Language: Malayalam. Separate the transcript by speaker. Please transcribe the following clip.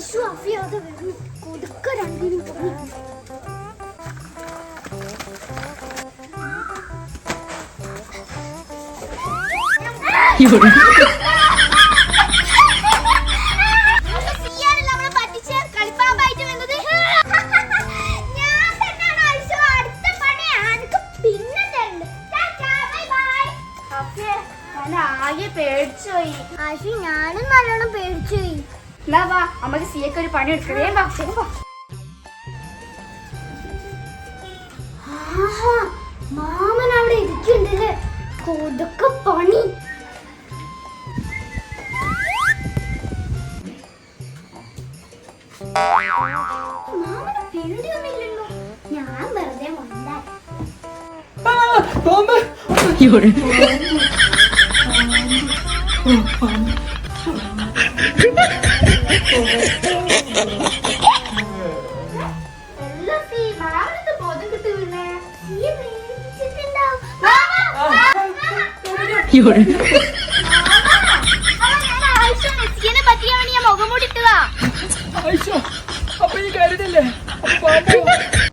Speaker 1: ഐശു അഫിയാതെ വരുന്നു കൊടുക്ക രണ്ടിനും.
Speaker 2: ആകെ പേടിച്ചോയി
Speaker 1: ആശു ഞാനും നല്ലോണം പേടിച്ചു പോയി
Speaker 2: എന്നാ വാ നമുക്ക് സിയൊക്കെ ഒരു പണി എടുക്കണേ വാ ശരി, വാ.
Speaker 1: മാമൻ അവിടെ ഇരിക്കണ്ടല്ലേ കൊതുക്ക പണി. മാമന് പേടിയൊന്നുമില്ലല്ലോ. ഞാൻ വെറുതെ വന്നാൽ ഞാൻ മുഖം മൂടിട്ടതാ
Speaker 3: അപ്പൊ ഈ പാമ്പ്